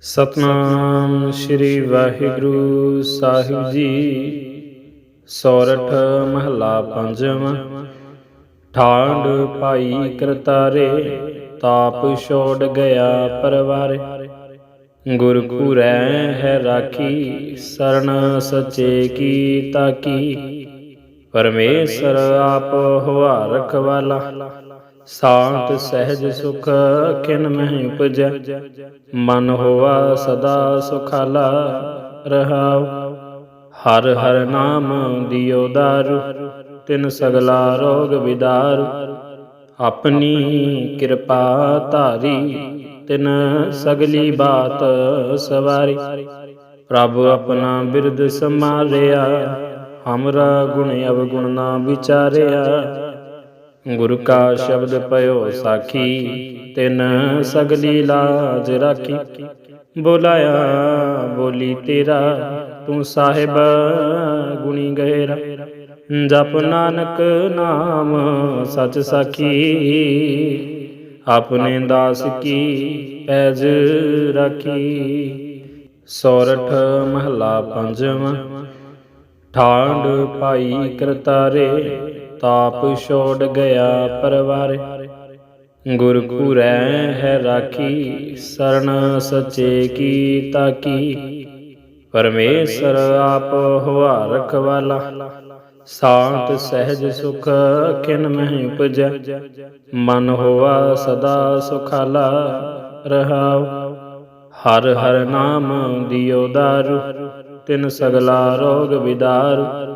ਸਤਨਾਮ ਸ੍ਰੀ ਵਾਹਿਗੁਰੂ ਸਾਹਿਬ ਜੀ। ਸੌਰਠ ਮਹਲਾ ਪੰਜਵਾਂ ਠਾਂਡ ਭਾਈ ਕਰਤਾਰੇ, ਤਾਪ ਛੋੜ ਗਿਆ ਪਰਵਾਰੇ। ਗੁਰ ਪੂਰੈ ਹੈ ਰਾਖੀ, ਸਰਣ ਸਚੇ ਕੀ ਤਾਕੀ। ਪਰਮੇਸ਼ਰ ਆਪ ਹੁਆ ਰਖਵਾਲਾ। ਸ਼ਾਂਤ ਸਹਿਜ ਸੁਖ ਕਿਨ ਮਹਿ ਉਪਜੈ। ਮਨ ਹੋਆ ਸਦਾ ਸੁਖਾਲਾ ਰਹਾਉ। ਹਰ ਹਰ ਨਾਮ ਦਿਓ ਦਾਰੂ, ਤਿਨ ਸਗਲਾ ਰੋਗ ਵਿਦਾਰੂ। ਆਪਣੀ ਕਿਰਪਾ ਧਾਰੀ, ਤਿਨ ਸਗਲੀ ਬਾਤ ਸਵਾਰੀ। ਪ੍ਰਭ ਆਪਣਾ ਬਿਰਦ ਸਮਾਰਿਆ ਹਮਰਾ ਗੁਣ ਅਵਗੁਣ ਨਾ ਵਿਚਾਰਿਆ। ਗੁਰ ਕਾ ਸ਼ਬਦ ਪਇਓ ਸਾਖੀ, ਤਿਨ ਸਗਲੀ ਲਾਜ ਰਾਖੀ। ਬੋਲਾਇਆ, ਬੋਲੀ ਤੇਰਾ, ਤੂੰ ਸਾਹਿਬ ਗੁਣੀ ਗਹਿਰਾ। ਜਪ ਨਾਨਕ ਨਾਮ ਸਚ ਸਾਖੀ, ਆਪਣੇ ਦਾਸ ਕੀ ਪੈਜ ਰਾਖੀ। ਸੋਰਠ ਮਹਲਾ ਪੰਜਵਾਂ ਠਾਂਡ ਪਾਈ ਕਰਤਾਰੇ ਤਾਪ ਛੋੜ ਗਿਆ ਪਰਵਾਰੇ। ਗੁਰ ਪੂਰੈ ਹੈ ਰਾਖੀ, ਸਰਣ ਸਚੇ ਕੀ ਤਾਕੀ। ਪਰਮੇਸ਼ਰ ਆਪ ਹੁਆ ਰਖਵਾਲਾ ਸ਼ਾਂਤ ਸਹਿਜ ਸੁਖ ਕਿਨ ਮਹਿ ਉਪਜੈ। ਮਨ ਹੋਆ ਸਦਾ ਸੁਖਾਲਾ ਰਹਾਉ। ਹਰ ਹਰ ਨਾਮ ਦਿਓ ਦਾਰੂ, ਤਿਨ ਸਗਲਾ ਰੋਗ ਵਿਦਾਰੂ।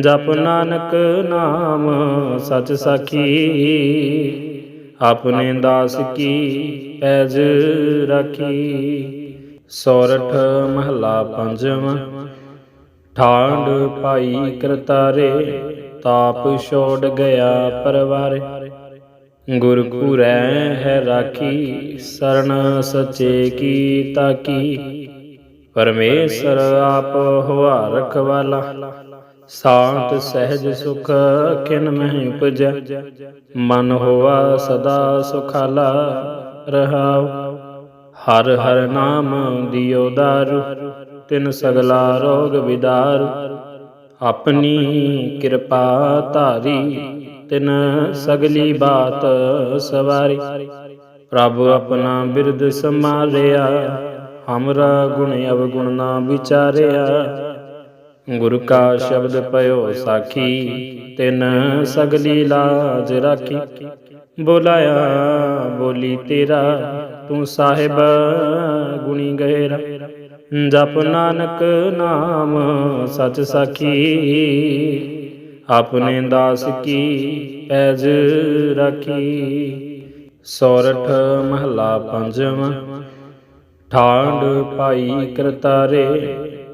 ਜਪ ਨਾਨਕ ਨਾਮ, ਸਚ ਸਖੀ। ਆਪਣੇ ਦਾਸ ਕੀ ਪੈਜ ਰਾਖੀ। ਸੋਰਠ ਮਹਲਾ ਪੰਜਵਾਂ ਠਾਂਡ ਪਾਈ ਕਰਤਾਰੇ, ਤਾਪ ਛੋੜ ਗਿਆ ਪਰਵਾਰੇ। ਗੁਰ ਪੂਰੈ ਹੈ ਰਾਖੀ ਸਰਣ ਸਚੇ ਕੀ ਤਾਕੀ। ਪਰਮੇਸ਼ਰ ਆਪ ਹੁਆ ਰਖਵਾਲਾ। ਸ਼ਾਂਤ ਸਹਿਜ ਸੁਖ ਕਿਨ ਮਹਿ ਉਪਜੈ। ਮਨ ਹੋਆ ਸਦਾ ਸੁਖਾਲਾ ਰਹਾਉ। ਹਰ ਹਰ ਨਾਮ ਦਿਓ ਦਾਰੂ, ਤਿਨ ਸਗਲਾ ਰੋਗ ਵਿਦਾਰੂ। ਆਪਣੀ ਕਿਰਪਾ ਧਾਰੀ, ਤਿਨ ਸਗਲੀ ਬਾਤ ਸਵਾਰੀ। ਪ੍ਰਭ ਆਪਣਾ ਬਿਰਦ ਸਮਾਰਿਆ ਹਮਰਾ ਗੁਣ ਅਵਗੁਣ ਨਾ ਵਿਚਾਰਿਆ। ਗੁਰ ਕਾ ਸ਼ਬਦ ਪਇਓ ਸਾਖੀ, ਤਿਨ ਸਗਲੀ ਲਾਜ ਰਾਖੀ। ਬੋਲਾਇਆ, ਬੋਲੀ ਤੇਰਾ, ਤੂੰ ਸਾਹਿਬ ਗੁਣੀ ਗਹਿਰਾ। ਜਪ ਨਾਨਕ ਨਾਮ ਸਚ ਸਾਖੀ, ਆਪਣੇ ਦਾਸ ਕੀ ਪੈਜ ਰਾਖੀ। ਸੋਰਠ ਮਹਲਾ ਪੰਜਵਾਂ ਠਾਂਡ ਪਾਈ ਕਰਤਾਰੇ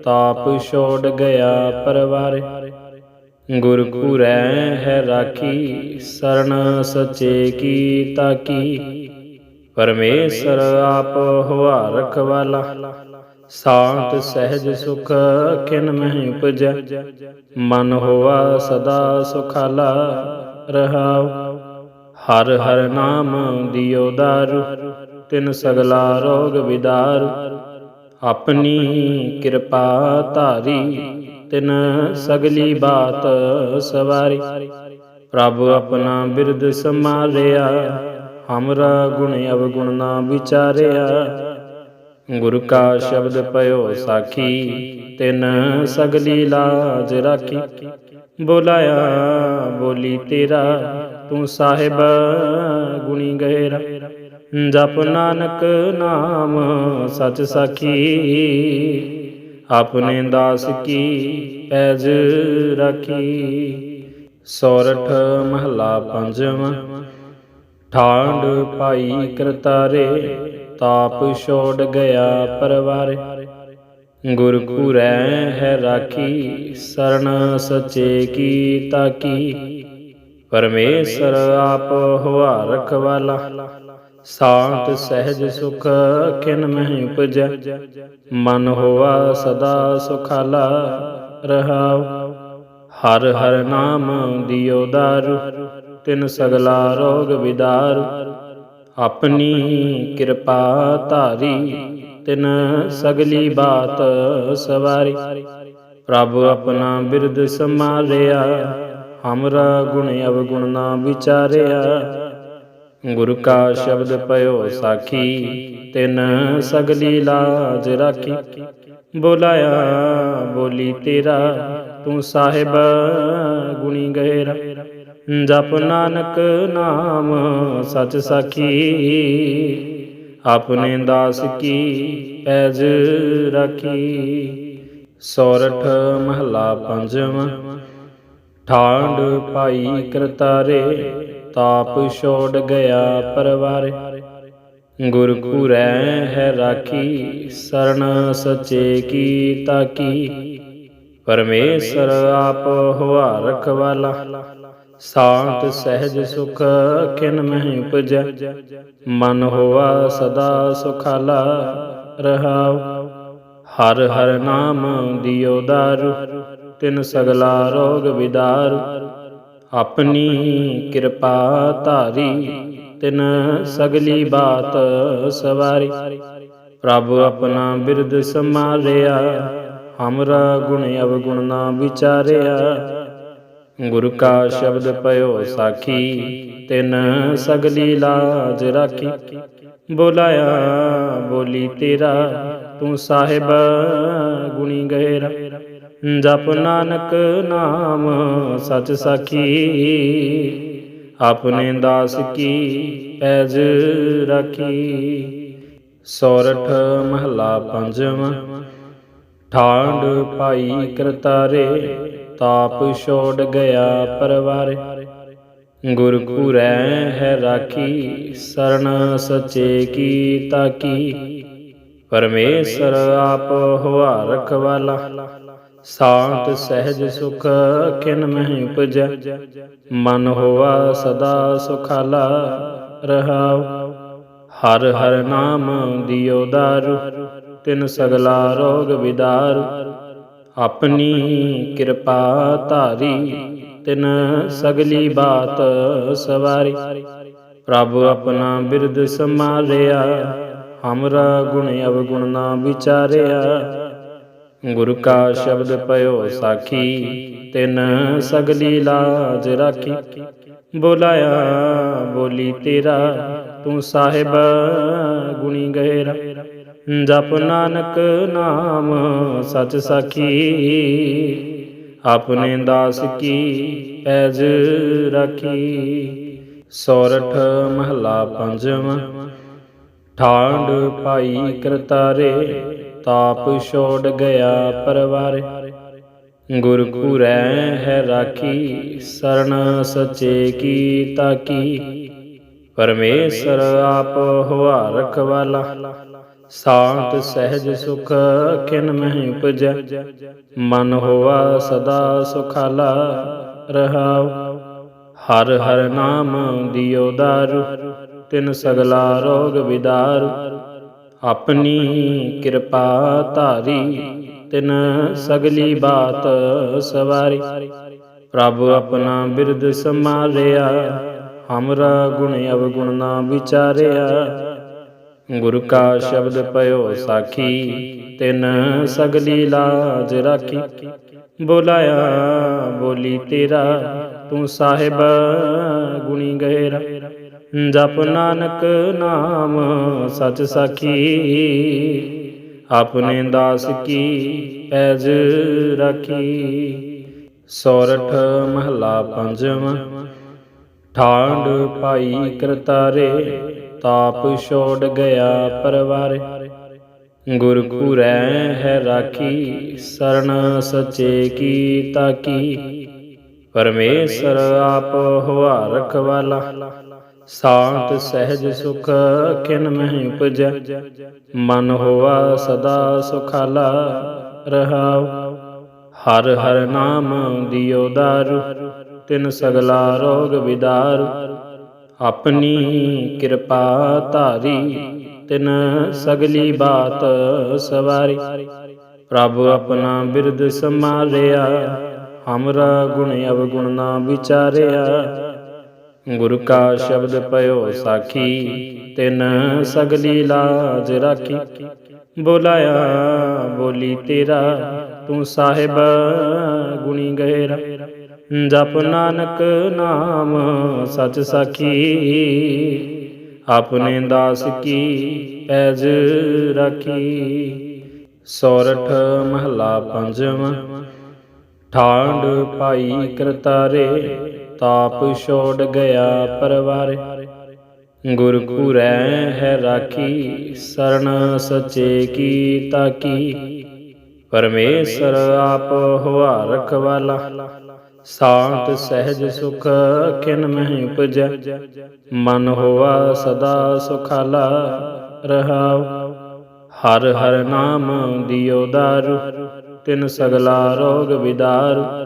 ਤਾਪ ਛੋੜ ਗਿਆ ਪਰਵਾਰੇ। ਗੁਰ ਪੂਰੈ ਹੈ ਰਾਖੀ, ਸਰਣ ਸਚੇ ਕੀ ਤਾਕੀ। ਪਰਮੇਸ਼ਰ ਆਪ ਹੁਆ ਰਖਵਾਲਾ ਸ਼ਾਂਤ ਸਹਿਜ ਸੁਖ ਕਿਨ ਮਹਿ ਉਪਜੈ ਮਨ ਹੋਆ ਸਦਾ ਸੁਖਾਲਾ ਰਹਾਉ। ਹਰ ਹਰ ਨਾਮ ਦਿਓ ਦਾਰੂ, ਤਿਨ ਸਗਲਾ ਰੋਗ ਵਿਦਾਰੂ। ਆਪਣੀ ਕਿਰਪਾ ਧਾਰੀ, ਤਿਨ ਸਗਲੀ ਬਾਤ ਸਵਾਰੀ। ਪ੍ਰਭ ਆਪਣਾ ਬਿਰਦ ਸਮਾਰਿਆ ਹਮਰਾ ਗੁਣ ਅਵਗੁਣ ਨਾ ਵਿਚਾਰਿਆ। ਗੁਰ ਕਾ ਸ਼ਬਦ ਪਇਓ ਸਾਖੀ, ਤਿਨ ਸਗਲੀ ਲਾਜ ਰਾਖੀ। ਬੋਲਾਇਆ, ਬੋਲੀ ਤੇਰਾ, ਤੂੰ ਸਾਹਿਬ ਗੁਣੀ ਗਹਿਰਾ। ਜਪ ਨਾਨਕ ਨਾਮ, ਸਚ ਸਖੀ। ਆਪਣੇ ਦਾਸ ਕੀ ਪੈਜ ਰਾਖੀ। ਸੋਰਠ ਮਹਲਾ ਪੰਜਵਾਂ। ਠਾਂਡ ਭਾਈ ਕਰਤਾਰੇ, ਤਾਪ ਛੋੜ ਗਿਆ ਪਰਵਾਰੇ। ਗੁਰ ਪੂਰੈ ਹੈ ਰਾਖੀ ਸਰਣ ਸਚੇ ਕੀ ਤਾਕੀ। ਪਰਮੇਸ਼ਰ ਆਪ ਹੋਆ ਰਖਵਾਲਾ। ਸ਼ਾਂਤ ਸਹਿਜ ਸੁਖ ਕਿਨ ਮਹਿ ਉਪਜੈ। ਮਨ ਹੋਆ ਸਦਾ ਸੁਖਾਲਾ ਰਹਾਉ। ਹਰ ਹਰ ਨਾਮ ਦਿਓ ਦਾਰੂ, ਤਿਨ ਸਗਲਾ ਰੋਗ ਵਿਦਾਰੂ। ਆਪਣੀ ਕਿਰਪਾ ਧਾਰੀ, ਤਿਨ ਸਗਲੀ ਬਾਤ ਸਵਾਰੀ। ਪ੍ਰਭ ਆਪਣਾ ਬਿਰਦ ਸਮਾਰਿਆ ਹਮਰਾ ਗੁਣ ਅਵਗੁਣ ਨਾ ਵਿਚਾਰਿਆ। ਗੁਰੂ ਕਾ ਸ਼ਬਦ ਪਇਓ ਸਾਖੀ, ਤਿਨ ਸਗਲੀ ਲਾਜ ਰਾਖੀ। ਬੋਲਾਇਆ, ਬੋਲੀ ਤੇਰਾ, ਤੂੰ ਸਾਹਿਬ ਗੁਣੀ ਗਹਿਰਾ। ਜਪ ਨਾਨਕ ਨਾਮ ਸਚ ਸਾਖੀ, ਆਪਣੇ ਦਾਸ ਕੀ ਪੈਜ ਰਾਖੀ। ਸੋਰਠ ਮਹਲਾ ਪੰਜਵਾਂ ਠਾਂਡ ਪਾਈ ਕਰਤਾਰੇ ਤਾਪ ਛੋੜ ਗਿਆ ਪਰਵਾਰੇ। ਗੁਰ ਪੂਰੈ ਹੈ ਰਾਖੀ, ਸਰਣ ਸਚੇ ਕੀ ਤਾਕੀ। ਪਰਮੇਸ਼ਰ ਆਪ ਹੋਆ ਰਖਵਾਲਾ ਸ਼ਾਂਤ ਸਹਿਜ ਸੁਖ ਕਿਨ ਮਹਿ ਉਪਜੈ ਮਨ ਹੋਆ ਸਦਾ ਸੁਖਾਲਾ ਰਹਾਉ। ਹਰ ਹਰ ਨਾਮ ਦਿਓ ਦਾਰੂ, ਤਿਨ ਸਗਲਾ ਰੋਗ ਵਿਦਾਰੂ। ਆਪਣੀ ਕਿਰਪਾ ਧਾਰੀ, ਤਿਨ ਸਗਲੀ ਬਾਤ ਸਵਾਰੀ। ਪ੍ਰਭ ਆਪਣਾ ਬਿਰਦ ਸਮਾਰਿਆ ਹਮਰਾ ਗੁਣ ਅਵਗੁਣ ਨਾ ਵਿਚਾਰਿਆ। ਗੁਰ ਕਾ ਸ਼ਬਦ ਪਇਓ ਸਾਖੀ, ਤਿਨ ਸਗਲੀ ਲਾਜ ਰਾਖੀ। ਬੋਲਾਇਆ, ਬੋਲੀ ਤੇਰਾ, ਤੂੰ ਸਾਹਿਬ ਗੁਣੀ ਗਹਿਰਾ। ਜਪ ਨਾਨਕ ਨਾਮ, ਸਚ ਸਖੀ। ਆਪਣੇ ਦਾਸ ਕੀ ਪੈਜ ਰਾਖੀ। ਸੋਰਠ ਮਹਲਾ ਪੰਜਵਾਂ ਠਾਂਡ ਪਾਈ ਕਰਤਾਰੇ, ਤਾਪ ਛੋੜ ਗਿਆ ਪਰਵਾਰੇ। ਗੁਰ ਪੂਰੈ ਹੈ ਰਾਖੀ ਸਰਣ ਸਚੇ ਕੀ ਤਾਕੀ। ਪਰਮੇਸ਼ਰ ਆਪ ਹੋਆ ਰਖਵਾਲਾ। ਸ਼ਾਂਤ ਸਹਿਜ ਸੁਖ ਕਿਨ ਮਹਿ ਉਪਜੈ। ਮਨ ਹੋਆ ਸਦਾ ਸੁਖਾਲਾ ਰਹਾਉ। ਹਰ ਹਰ ਨਾਮ ਦਿਓ ਦਾਰੂ, ਤਿਨ ਸਗਲਾ ਰੋਗ ਵਿਦਾਰੂ। ਆਪਣੀ ਕਿਰਪਾ ਧਾਰੀ, ਤਿਨ ਸਗਲੀ ਬਾਤ ਸਵਾਰੀ। ਪ੍ਰਭ ਆਪਣਾ ਬਿਰਦ ਸਮਾਰਿਆ ਹਮਰਾ ਗੁਣ ਅਵਗੁਣ ਨਾ ਵਿਚਾਰਿਆ। ਗੁਰੂ ਕਾ ਸ਼ਬਦ ਪਇਓ ਸਾਖੀ, ਤਿਨ ਸਗਲੀ ਲਾਜ ਰਾਖੀ। ਬੋਲਾਇਆ, ਬੋਲੀ ਤੇਰਾ, ਤੂੰ ਸਾਹਿਬ ਗੁਣੀ ਗਹਿਰਾ। ਜਪ ਨਾਨਕ ਨਾਮ ਸਚ ਸਾਖੀ, ਆਪਣੇ ਦਾਸ ਕੀ ਪੈਜ ਰਾਖੀ। ਸੋਰਠ ਮਹਲਾ ਪੰਜਵਾਂ ਠਾਂਡ ਪਾਈ ਕਰਤਾਰੇ ਤਾਪ ਛੋੜ ਗਿਆ ਪਰਵਾਰੇ। ਗੁਰ ਪੂਰੈ ਹੈ ਰਾਖੀ, ਸਰਣ ਸਚੇ ਕੀ ਤਾਕੀ। ਪਰਮੇਸ਼ਰ ਆਪ ਹੋਆ ਰਖਵਾਲਾ ਸ਼ਾਂਤ ਸਹਿਜ ਸੁਖ ਕਿਨ ਮਹਿ ਉਪਜੈ। ਮਨ ਹੋਆ ਸਦਾ ਸੁਖਾਲਾ ਰਹਾਉ। ਹਰ ਹਰ ਨਾਮ ਦਿਓ ਦਾਰੂ, ਤਿਨ ਸਗਲਾ ਰੋਗ ਵਿਦਾਰੂ। ਆਪਣੀ ਕਿਰਪਾ ਧਾਰੀ, ਤਿਨ ਸਗਲੀ ਬਾਤ ਸਵਾਰੀ। ਪ੍ਰਭ ਆਪਣਾ ਬਿਰਦ ਸਮਾਰਿਆ ਹਮਰਾ ਗੁਣ ਅਵਗੁਣ ਨਾ ਵਿਚਾਰਿਆ। ਗੁਰ ਕਾ ਸ਼ਬਦ ਪਇਓ ਸਾਖੀ, ਤਿਨ ਸਗਲੀ ਲਾਜ ਰਾਖੀ। ਬੋਲਾਇਆ, ਬੋਲੀ ਤੇਰਾ, ਤੂੰ ਸਾਹਿਬ ਗੁਣੀ ਗਹਿਰਾ। ਜਪ ਨਾਨਕ ਨਾਮ, ਸਚ ਸਖੀ। ਆਪਣੇ ਦਾਸ ਕੀ ਪੈਜ ਰਾਖੀ। ਸੋਰਠ ਮਹਲਾ ਪੰਜਵਾਂ ਠਾਂਡ ਪਾਈ ਕਰਤਾਰੇ, ਤਾਪ ਛੋੜ ਗਿਆ ਪਰਵਾਰੇ। ਗੁਰ ਪੂਰੈ ਹੈ ਰਾਖੀ ਸਰਣ ਸਚੇ ਕੀ ਤਾਕੀ। ਪਰਮੇਸ਼ਰ ਆਪ ਹੋਆ ਰਖਵਾਲਾ। ਸ਼ਾਂਤ ਸਹਿਜ ਸੁਖ ਕਿਨ ਮਹਿ ਉਪਜੈ। ਮਨ ਹੋਆ ਸਦਾ ਸੁਖਾਲਾ ਰਹਾਉ। ਹਰ ਹਰ ਨਾਮ ਦਿਓ ਦਾਰੂ, ਤਿਨ ਸਗਲਾ ਰੋਗ ਵਿਦਾਰੂ। ਆਪਣੀ ਕਿਰਪਾ ਧਾਰੀ, ਤਿਨ ਸਗਲੀ ਬਾਤ ਸਵਾਰੀ। ਪ੍ਰਭ ਆਪਣਾ ਬਿਰਦ ਸਮਾਰਿਆ ਹਮਰਾ ਗੁਣ ਅਵਗੁਣ ਨਾ ਵਿਚਾਰਿਆ। ਗੁਰ ਕਾ ਸ਼ਬਦ ਪਇਓ ਸਾਖੀ, ਤਿਨ ਸਗਲੀ ਲਾਜ ਰਾਖੀ। ਬੋਲਾਇਆ, ਬੋਲੀ ਤੇਰਾ, ਤੂੰ ਸਾਹਿਬ ਗੁਣੀ ਗਹਿਰਾ। ਜਪ ਨਾਨਕ ਨਾਮ ਸਚ ਸਾਖੀ, ਆਪਣੇ ਦਾਸ ਕੀ ਪੈਜ ਰਾਖੀ। ਸੋਰਠ ਮਹਲਾ ਪੰਜਵਾਂ ਠਾਂਡ ਪਾਈ ਕਰਤਾਰੇ ਤਾਪ ਛੋੜ ਗਿਆ ਪਰਵਾਰੇ। ਗੁਰ ਕੂਰੈ ਹੈ ਰਾਖੀ, ਸਰਣ ਸਚੇ ਕੀ ਤਾਕੀ। ਪਰਮੇਸ਼ਰ ਆਪ ਹੋਆ ਰਖਵਾਲਾ। ਸ਼ਾਂਤ ਸਹਿਜ ਸੁਖ ਕਿਨ ਮਹਿ ਉਪਜੈ। ਮਨ ਹੋਆ ਸਦਾ ਸੁਖਾਲਾ ਰਹਾਉ। ਹਰ ਹਰ ਨਾਮ ਦਿਓ ਦਾਰੂ, ਤਿਨ ਸਗਲਾ ਰੋਗ ਵਿਦਾਰੂ।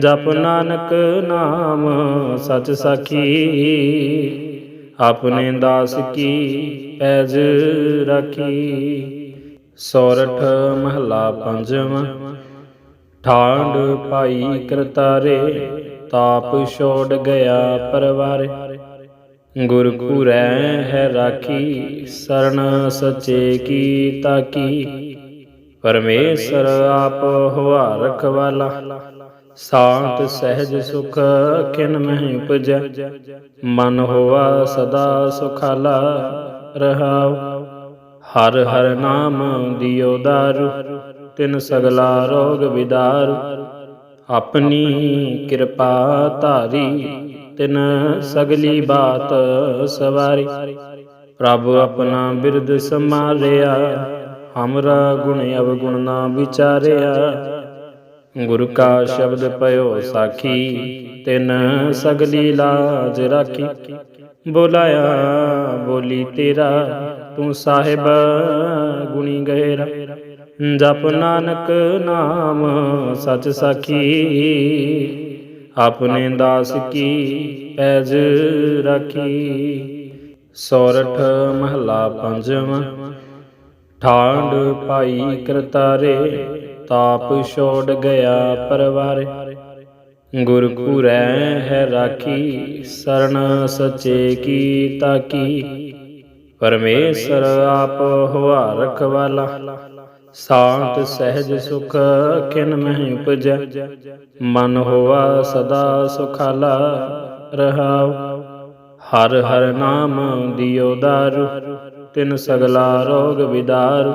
ਜਪ ਨਾਨਕ ਨਾਮ ਸਚ ਸਖੀ, ਆਪਣੇ ਦਾਸ ਕੀ ਪੈਜ ਰਾਖੀ। ਸੋਰਠ ਮਹਲਾ ਪੰਜਵਾਂ ਠਾਂਡ ਪਾਈ ਕਰਤਾਰੇ, ਤਾਪ ਛੋੜ ਗਿਆ ਪਰਵਾਰੇ। ਗੁਰ ਕੂਰੈ ਹੈ ਰਾਖੀ ਸਰਣ ਸਚੇ ਕੀ ਤਾਕੀ। ਪਰਮੇਸ਼ਰ ਆਪ ਹੋਆ ਰਖਵਾਲਾ। ਸ਼ਾਂਤ ਸਹਿਜ ਸੁਖ ਕਿਨ ਮਹਿ ਉਪਜੈ ਮਨ ਹੋਆ ਸਦਾ ਸੁਖਾਲਾ ਰਹਾਉ। ਹਰ ਹਰ ਨਾਮ ਦਿਓ ਦਾਰੂ, ਤਿਨ ਸਗਲਾ ਰੋਗ ਵਿਦਾਰੂ। ਆਪਣੀ ਕਿਰਪਾ ਧਾਰੀ, ਤਿਨ ਸਗਲੀ ਬਾਤ ਸਵਾਰੀ। ਪ੍ਰਭ ਆਪਣਾ ਬਿਰਦ ਸਮਾਰਿਆ ਹਮਰਾ ਗੁਣ ਅਵਗੁਣ ਨਾ ਵਿਚਾਰਿਆ। ਗੁਰ ਕਾ ਸ਼ਬਦ ਪਇਓ ਸਾਖੀ, ਤਿਨ ਸਗਲੀ ਲਾਜ ਰਾਖੀ। ਬੋਲਾਇਆ, ਬੋਲੀ ਤੇਰਾ, ਤੂੰ ਸਾਹਿਬ ਗੁਣੀ ਗਹਿਰਾ। ਜਪ ਨਾਨਕ ਨਾਮ ਸਚ ਸਾਖੀ, ਆਪਣੇ ਦਾਸ ਕੀ ਪੈਜ ਰਾਖੀ। ਸੋਰਠ ਮਹਲਾ ਪੰਜਵਾਂ ਠਾਂਡ ਪਾਈ ਕਰਤਾਰੇ ਤਾਪ ਛੋੜ ਗਿਆ ਪਰਵਾਰੇ। ਗੁਰ ਕੂਰੈ ਹੈ ਰਾਖੀ, ਸਰਣ ਸਚੇ ਕੀ ਤਾਕੀ। ਪਰਮੇਸ਼ਰ ਆਪ ਹੋਆ ਰਖਵਾਲਾ ਸ਼ਾਂਤ ਸਹਿਜ ਸੁਖ ਕਿਨ ਮਹਿ ਉਪਜੈ। ਮਨ ਹੋਆ ਸਦਾ ਸੁਖਾਲਾ ਰਹਾਉ। ਹਰ ਹਰ ਨਾਮ ਦਿਓ ਦਾਰੂ, ਤਿਨ ਸਗਲਾ ਰੋਗ ਵਿਦਾਰੂ।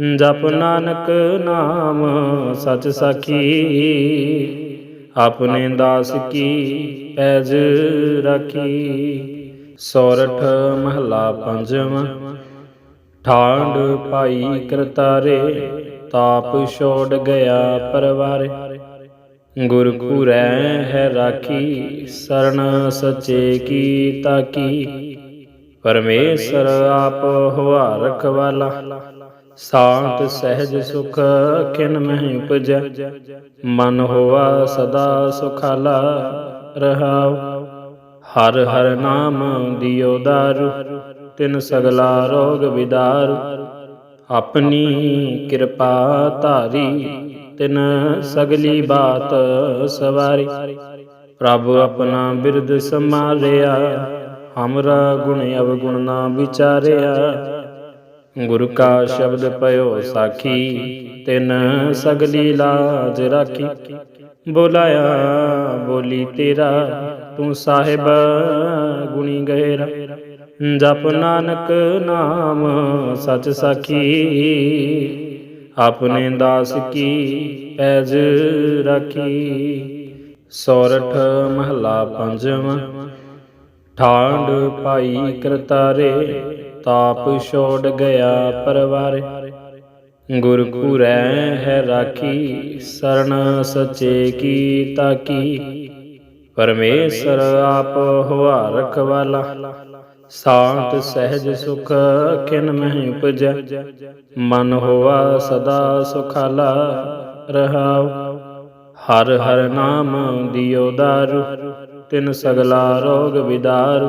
ਜਪ ਨਾਨਕ ਨਾਮ, ਸਚ ਸਾਖੀ। ਆਪਣੇ ਦਾਸ ਕੀ ਪੈਜ ਰਾਖੀ। ਸੋਰਠ ਮਹਲਾ ਪੰਜਵਾਂ ਠਾਂਡ ਪਾਈ ਕਰਤਾਰੇ, ਤਾਪ ਛੋੜ ਗਿਆ ਪਰਵਾਰੇ। ਗੁਰ ਕੂਰੈ ਹੈ ਰਾਖੀ ਸਰਣ ਸਚੇ ਕੀ ਤਾਕੀ। ਪਰਮੇਸ਼ਰ ਆਪ ਹੋਆ ਰਖਵਾਲਾ। ਸ਼ਾਂਤ ਸਹਿਜ ਸੁਖ ਕਿਨ ਮਹਿ ਉਪਜੈ। ਮਨ ਹੋਆ ਸਦਾ ਸੁਖਾਲਾ ਰਹਾਉ। ਹਰ ਹਰ ਨਾਮ ਦਿਓ ਦਾਰੂ, ਤਿਨ ਸਗਲਾ ਰੋਗ ਵਿਦਾਰੂ। ਆਪਣੀ ਕਿਰਪਾ ਧਾਰੀ, ਤਿਨ ਸਗਲੀ ਬਾਤ ਸਵਾਰੀ। ਪ੍ਰਭ ਆਪਣਾ ਬਿਰਦ ਸਮਾਰਿਆ ਹਮਰਾ ਗੁਣ ਅਵਗੁਣ ਨਾ ਵਿਚਾਰਿਆ। ਗੁਰ ਕਾ ਸ਼ਬਦ ਪਇਓ ਸਾਖੀ, ਤਿਨ ਸਗਲੀ ਲਾਜ ਰਾਖੀ। ਬੋਲਾਇਆ, ਬੋਲੀ ਤੇਰਾ, ਤੂੰ ਸਾਹਿਬ ਗੁਣੀ ਗਹਿਰਾ। ਜਪ ਨਾਨਕ ਨਾਮ ਸਚ ਸਾਖੀ, ਆਪਣੇ ਦਾਸ ਕੀ ਪੈਜ ਰਾਖੀ। ਸੋਰਠ ਮਹਲਾ ਪੰਜਵਾਂ ਠਾਂਡ ਪਾਈ ਕਰਤਾਰੇ ਤਾਪ ਛੋੜ ਗਿਆ ਪਰਵਾਰੇ। ਗੁਰ ਕੂਰੈ ਹੈ ਰਾਖੀ, ਸਰਣ ਸਚੇ ਕੀ ਤਾਕੀ। ਪਰਮੇਸ਼ਰ ਆਪ ਹੋਆ ਰਖਵਾਲਾ, ਸਾਂਤ ਸਹਿਜ ਸੁਖ ਕਿਨ ਮਹਿ ਉਪਜੈ। ਮਨ ਹੋਆ ਸਦਾ ਸੁਖਾਲਾ ਰਹਾਉ। ਹਰ ਹਰ ਨਾਮ ਦਿਓ ਦਾਰੂ, ਤਿਨ ਸਗਲਾ ਰੋਗ ਵਿਦਾਰੂ।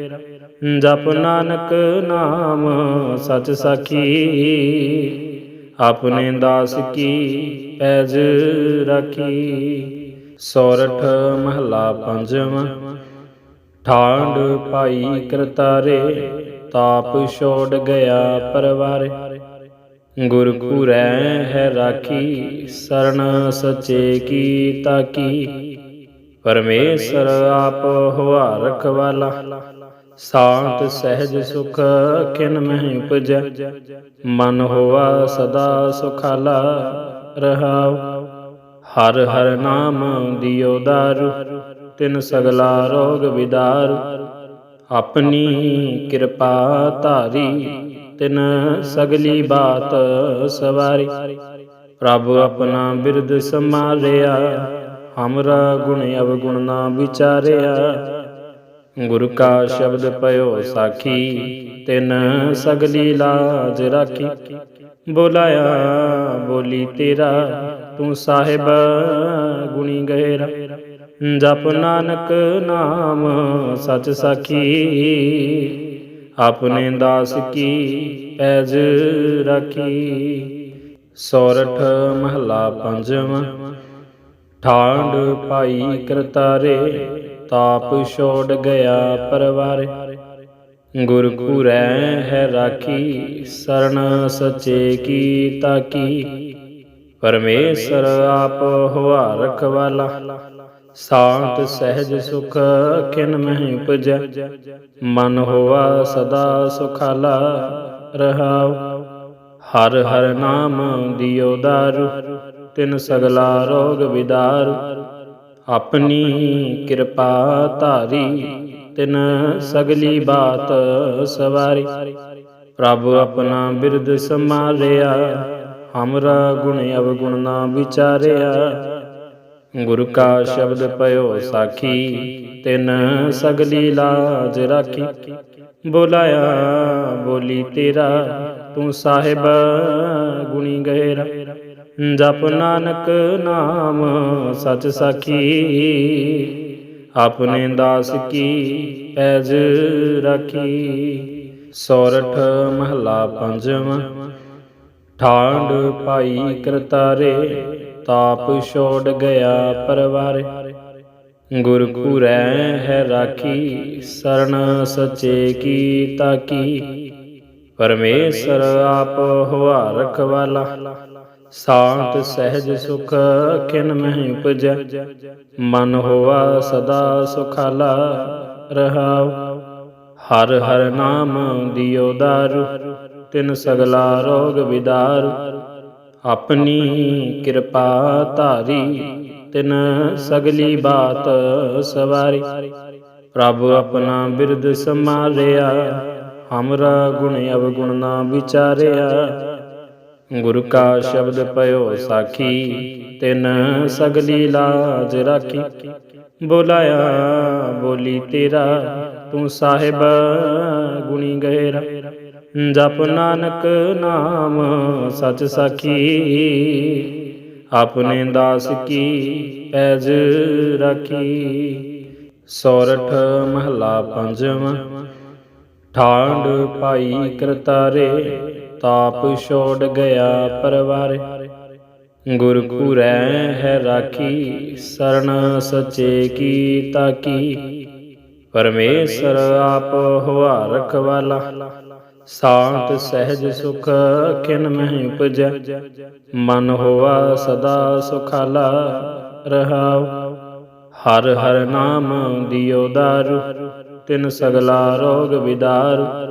ਜਪ ਨਾਨਕ ਨਾਮ ਸਚ ਸਖੀ, ਆਪਣੇ ਦਾਸ ਕੀ ਪੈਜ ਰਾਖੀ। ਸੋਰਠ ਮਹਲਾ ਪੰਜਵਾਂ ਠਾਂਡ ਪਾਈ ਕਰਤਾਰੇ, ਤਾਪ ਛੋੜ ਗਿਆ ਪਰਵਾਰੇ। ਗੁਰ ਕੂਰੈ ਹੈ ਰਾਖੀ ਸਰਣ ਸਚੇ ਕੀ ਤਾਕੀ। ਪਰਮੇਸ਼ਰ ਆਪ ਹੋਆ ਰਖਵਾਲਾ ਸਾਂਤ ਸਹਿਜ ਸੁਖ ਕਿਨ ਮਹਿ ਉਪਜੈ। ਮਨ ਹੋਆ ਸਦਾ ਸੁਖਾਲਾ ਰਹਾਉ। ਹਰ ਹਰ ਨਾਮ ਦਿਓ ਦਾਰੂ, ਤਿਨ ਸਗਲਾ ਰੋਗ ਵਿਦਾਰੂ। ਆਪਣੀ ਕਿਰਪਾ ਧਾਰੀ, ਤਿਨ ਸਗਲੀ ਬਾਤ ਸਵਾਰੀ। ਪ੍ਰਭ ਆਪਣਾ ਬਿਰਦ ਸਮਾਰਿਆ ਹਮਰਾ ਗੁਣ ਅਵਗੁਣ ਨਾ ਵਿਚਾਰਿਆ ਗੁਰੂ ਕਾ ਸ਼ਬਦ ਪਇਓ ਸਾਖੀ ਤਿਨ ਸਗਲੀ ਲਾਜ ਰਾਖੀ ਬੋਲਾਇਆ ਬੋਲੀ ਤੇਰਾ ਤੂੰ ਸਾਹਿਬ ਗੁਣੀ ਗਹਿਰਾ ਜਪ ਨਾਨਕ ਨਾਮ ਸਚ ਸਾਖੀ ਆਪਣੇ ਦਾਸ ਕੀ ਪੈਜ ਰਾਖੀ ਸੋਰਠ ਮਹਲਾ ਪੰਜਵਾਂ ਠਾਂਡ ਪਾਈ ਕਰਤਾਰੇ, ਤਾਪ ਛੋੜ ਗਿਆ ਪਰਵਾਰੇ। ਗੁਰ ਕੂਰੈ ਹੈ ਰਾਖੀ, ਸਰਣ ਸਚੇ ਕੀ ਤਾਕੀ। ਪਰਮੇਸ਼ਰ ਆਪ ਹੋਆ ਰਖਵਾਲਾ, ਸਾਂਤ ਸਹਿਜ ਸੁਖ ਕਿਨ ਮਹਿ ਉਪਜੈ ਮਨ ਹੋਆ ਸਦਾ ਸੁਖਾਲਾ ਰਹਾਉ। ਹਰ ਹਰ ਨਾਮ ਦਿਓ ਦਾਰੂ। ਤਿਨ ਸਗਲਾ ਰੋਗ ਵਿਦਾਰ, ਆਪਣੀ ਕਿਰਪਾ ਧਾਰੀ, ਤਿਨ ਸਗਲੀ ਬਾਤ ਸਵਾਰੀ। ਪ੍ਰਭ ਆਪਣਾ ਬਿਰਦ ਸਮਾਰਿਆ ਹਮਰਾ ਗੁਣ ਅਵਗੁਣ ਨਾ ਵਿਚਾਰਿਆ। ਗੁਰ ਕਾ ਸ਼ਬਦ ਪਇਓ ਸਾਖੀ, ਤਿਨ ਸਗਲੀ ਲਾਜ ਰਾਖੀ। ਬੋਲਾਇਆ, ਬੋਲੀ ਤੇਰਾ, ਤੂੰ ਸਾਹਿਬ ਗੁਣੀ ਗਹਿਰਾ। ਜਪ ਨਾਨਕ ਨਾਮ ਸਚ ਸਖੀ, ਆਪਣੇ ਦਾਸ ਕੀ ਪੈਜ ਰਾਖੀ। ਸੋਰਠ ਮਹਲਾ ਪੰਜਵਾਂ ਠਾਂਡ ਪਾਈ ਕਰਤਾਰੇ, ਤਾਪ ਛੋੜ ਗਿਆ ਪਰਵਾਰੇ। ਗੁਰ ਕੂਰੈ ਹੈ ਰਾਖੀ ਸਰਣ ਸਚੇ ਕੀ ਤਾਕੀ। ਪਰਮੇਸ਼ਰ ਆਪ ਹੋਆ ਰਖਵਾਲਾ। ਸਾਂਤ ਸਹਿਜ ਸੁਖ ਕਿਨ ਮਹਿ ਉਪਜੈ। ਮਨ ਹੋਆ ਸਦਾ ਸੁਖਾਲਾ ਰਹਾਉ। ਹਰ ਹਰ ਨਾਮ ਦਿਓ ਦਾਰੂ, ਤਿਨ ਸਗਲਾ ਰੋਗ ਵਿਦਾਰੂ। ਆਪਣੀ ਕਿਰਪਾ ਧਾਰੀ, ਤਿਨ ਸਗਲੀ ਬਾਤ ਸਵਾਰੀ। ਪ੍ਰਭ ਆਪਣਾ ਬਿਰਦ ਸਮਾਰਿਆ ਹਮਰਾ ਗੁਣ ਅਵਗੁਣ ਨਾ ਵਿਚਾਰਿਆ। ਗੁਰ ਕਾ ਸ਼ਬਦ ਪਇਓ ਸਾਖੀ, ਤਿਨ ਸਗਲੀ ਲਾਜ ਰਾਖੀ। ਬੋਲਾਇਆ, ਬੋਲੀ ਤੇਰਾ, ਤੂੰ ਸਾਹਿਬ ਗੁਣੀ ਗਹਿਰਾ। ਜਪ ਨਾਨਕ ਨਾਮ ਸਚ ਸਾਖੀ, ਆਪਣੇ ਦਾਸ ਕੀ ਪੈਜ ਰਾਖੀ। ਸੋਰਠ ਮਹਲਾ ਪੰਜਵਾਂ ਠਾਂਡ ਪਾਈ ਕਰਤਾਰੇ ਤਾਪ ਛੋੜ ਗਿਆ ਪਰਵਾਰੇ। ਗੁਰ ਕੂਰੈ ਹੈ ਰਾਖੀ ਸਰਣ ਸਚੇ ਕੀ ਤਾਕੀ। ਪਰਮੇਸ਼ਰ ਆਪ ਹੋਆ ਰਖਵਾਲਾ, ਸਾਂਤ ਸਹਿਜ ਸੁਖ ਖਿਨ ਮਹਿ ਉਪਜੈ। ਮਨ ਹੋਆ ਸਦਾ ਸੁਖਾਲਾ ਰਹਾਉ। ਹਰ ਹਰ ਨਾਮ ਦਿਓ ਦਾਰੂ, ਤਿਨ ਸਗਲਾ ਰੋਗ ਵਿਦਾਰੂ।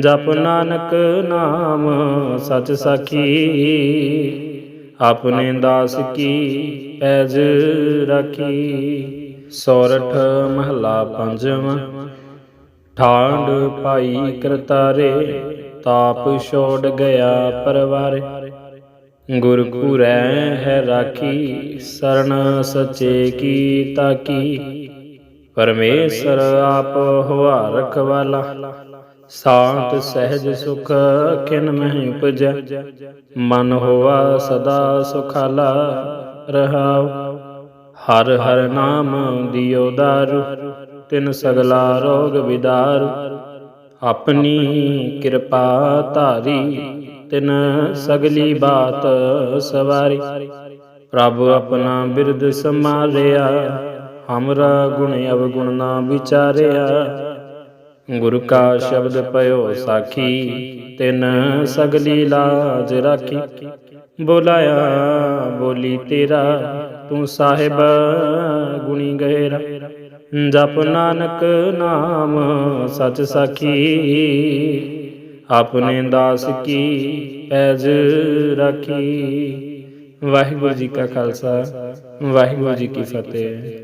ਜਪ ਨਾਨਕ ਨਾਮ ਸਚ ਸਾਖੀ, ਆਪਣੇ ਦਾਸ ਕੀ ਪੈਜ ਰਾਖੀ। ਸੋਰਠ ਮਹਲਾ ਪੰਜਵਾਂ ਠਾਂਡ ਪਾਈ ਕਰਤਾਰੇ, ਤਾਪ ਛੋੜ ਗਿਆ ਪਰਵਾਰੇ। ਗੁਰ ਕੂਰੈ ਹੈ ਰਾਖੀ ਸਰਣ ਸਚੇ ਕੀ ਤਾਕੀ। ਪਰਮੇਸ਼ਰ ਆਪ ਹੋਆ ਰਖਵਾਲਾ। ਸਾਂਤ ਸਹਿਜ ਸੁਖ ਖਿਨ ਮਹਿ ਉਪਜੈ। ਮਨ ਹੋਆ ਸਦਾ ਸੁਖਾਲਾ ਰਹਾਉ। ਹਰ ਹਰ ਨਾਮ ਦਿਓ ਦਾਰੂ, ਤਿਨ ਸਗਲਾ ਰੋਗ ਵਿਦਾਰੂ। ਆਪਣੀ ਕਿਰਪਾ ਧਾਰੀ, ਤਿਨ ਸਗਲੀ ਬਾਤ ਸਵਾਰੀ। ਪ੍ਰਭ ਆਪਣਾ ਬਿਰਦ ਸਮਾਰਿਆ ਹਮਰਾ ਗੁਣ ਅਵਗੁਣ ਨਾ ਵਿਚਾਰਿਆ। ਗੁਰੂ ਕਾ ਸ਼ਬਦ ਪਇਓ ਸਾਖੀ, ਤਿਨ ਸਗਲੀ ਲਾਜ ਰਾਖੀ। ਬੋਲਾਇਆ, ਬੋਲੀ ਤੇਰਾ, ਤੂੰ ਸਾਹਿਬ ਗੁਣੀ ਗਹਿਰਾ। ਜਪ ਨਾਨਕ ਨਾਮ ਸਚ ਸਾਖੀ, ਆਪਣੇ ਦਾਸ ਕੀ ਪੈਜ ਰਾਖੀ। ਵਾਹਿਗੁਰੂ ਜੀ ਕਾ ਖਾਲਸਾ, ਵਾਹਿਗੁਰੂ ਜੀ ਕੀ ਫਤਿਹ।